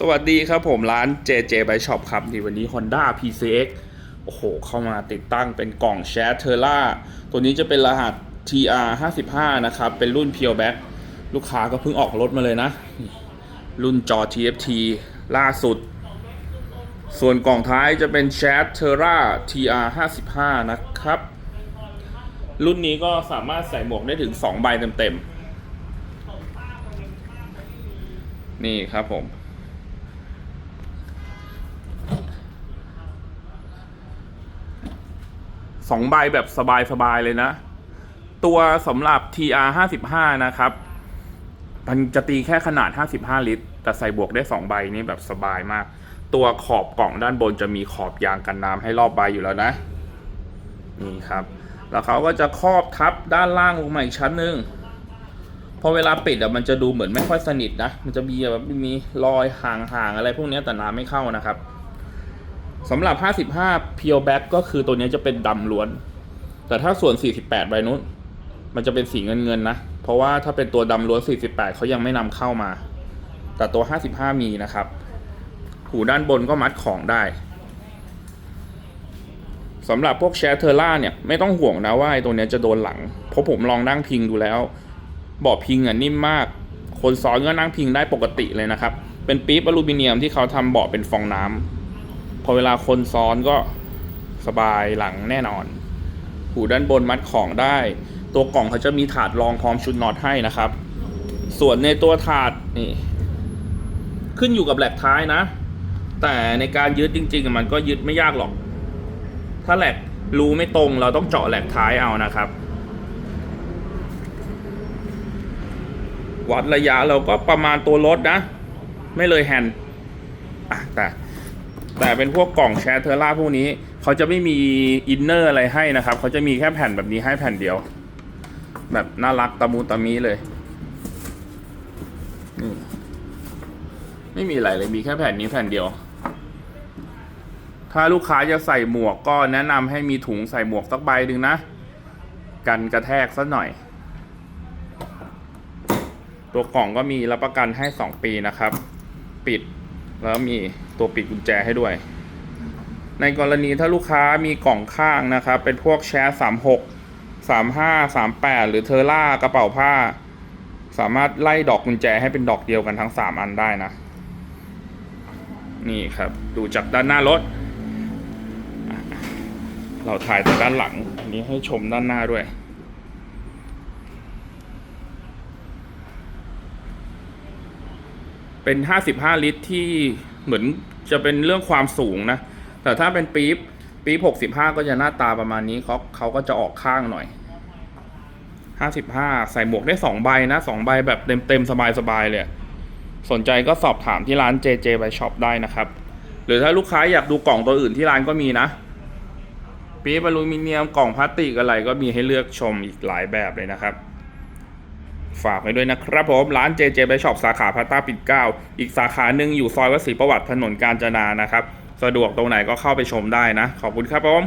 สวัสดีครับผมร้าน JJ by Shop ครับนี่วันนี้ Honda PCX โอ้โห เข้ามาติดตั้งเป็นกล่องแชร์เทอร่าตัวนี้จะเป็นรหัส TR 55นะครับ เป็นรุ่น Pure Back ลูกค้าก็เพิ่งออกรถมาเลยนะ รุ่นจอ TFT ล่าสุด ส่วนกล่องท้ายจะเป็น c h a t t e r a TR 55นะครับ รุ่นนี้ก็สามารถใส่หมวกได้ถึง 2 ใบเต็มๆ นี่ครับผม สองใบแบบสบายๆเลยนะ ตัวสำหรับ TR 55นะครับ มันจะตีแค่ขนาด 55 ลิตร แต่ใส่บวกได้ 2 ใบนี่แบบสบายมาก ตัวขอบกล่องด้านบนจะมีขอบยางกันน้ำให้รอบใบอยู่แล้วนะ นี่ครับ แล้วเขาก็จะครอบทับด้านล่างลงมาอีกชั้นหนึ่งพอเวลาปิดอะมันจะดูเหมือนไม่ค่อยสนิทนะ มันจะมีแบบมีรอยห่างๆอะไรพวกนี้แต่น้ำไม่เข้านะครับ สำหรับ 55 Pure Back ก็คือตัวนี้จะเป็นดำล้วน แต่ถ้าส่วน 48 ใบนู้น มันจะเป็นสีเงินเงินๆนะ เพราะว่าถ้าเป็นตัวดำล้วน 48 เขายังไม่นำเข้ามา แต่ตัว 55 มีนะครับ หูด้านบนก็มัดของได้สำหรับพวกแชร์เทอร่าเนี่ยไม่ต้องห่วงนะว่าไอ้ตัวเนี้ยจะโดนหลัง เพราะผมลองนั่งพิงดูแล้วเบาะพิงอะนิ่มมาก คนซ้อนก็นั่งพิงได้ปกติเลยนะครับ เป็นปี๊บอลูมิเนียมที่เขาทำเบาะเป็นฟองน้ำ พอเวลาคนซ้อนก็สบายหลังแน่นอน หูด้านบนมัดของได้ ตัวกล่องเขาจะมีถาดรองพร้อมชุดน็อตให้นะครับ ส่วนในตัวถาดนี่ ขึ้นอยู่กับแหลกท้ายนะ แต่ในการยึดจริง ๆ มันก็ยึดไม่ยากหรอก ถ้าแหลกรูไม่ตรงเราต้องเจาะแหลกท้ายเอานะครับ วัดระยะเราก็ประมาณตัวรถนะ ไม่เลยแฮนด์อะแต่ แต่เป็นพวกกล่องแชร์เทอร่าพวกนี้เขาจะไม่มีอินเนอร์อะไรให้นะครับ เขาจะมีแค่แผ่นแบบนี้ให้แผ่นเดียว แบบน่ารักตะมูตะมีเลยนี่ไม่มีอะไรเลยมีแค่แผ่นนี้แผ่นเดียว ถ้าลูกค้าจะใส่หมวกก็แนะนำให้มีถุงใส่หมวกสักใบหนึ่งนะ กันกระแทกสักหน่อย ตัวกล่องก็มีรับประกันให้ 2 ปีนะครับ ปิดแล้วมี ตัวปิดกุญแจให้ด้วย ในกรณีถ้าลูกค้ามีกล่องข้างนะครับ เป็นพวกแชร์36 35 38หรือเทอร่ากระเป๋าผ้า สามารถไล่ดอกกุญแจให้เป็นดอกเดียวกันทั้ง3อันได้นะ นี่ครับดูจากด้านหน้ารถ เราถ่ายจากด้านหลังอันนี้ให้ชมด้านหน้าด้วย เป็น 55 ลิตรที่เหมือนจะเป็นเรื่องความสูงนะ แต่ถ้าเป็นปี๊บปี๊บ65 ก็จะหน้าตาประมาณนี้เขาเขาก็จะออกข้างหน่อย 55 ใส่หมวกได้ 2 ใบนะ 2 ใบแบบเต็มเต็มๆสบายๆเลย สนใจก็สอบถามที่ร้าน JJ by Shop ได้นะครับ หรือถ้าลูกค้าอยากดูกล่องตัวอื่นที่ร้านก็มีนะปี๊บอลูมิเนียมกล่องพลาสติกอะไรก็มีให้เลือกชมอีกหลายแบบเลยนะครับ ฝากไว้ด้วยนะครับผมร้าน JJ by Shop สาขาพาต้าปิดเก้าอีกสาขาหนึ่งอยู่ซอยวัดศรีประวัติถนนกาญจนานะครับ สะดวกตรงไหนก็เข้าไปชมได้นะ ขอบคุณครับผม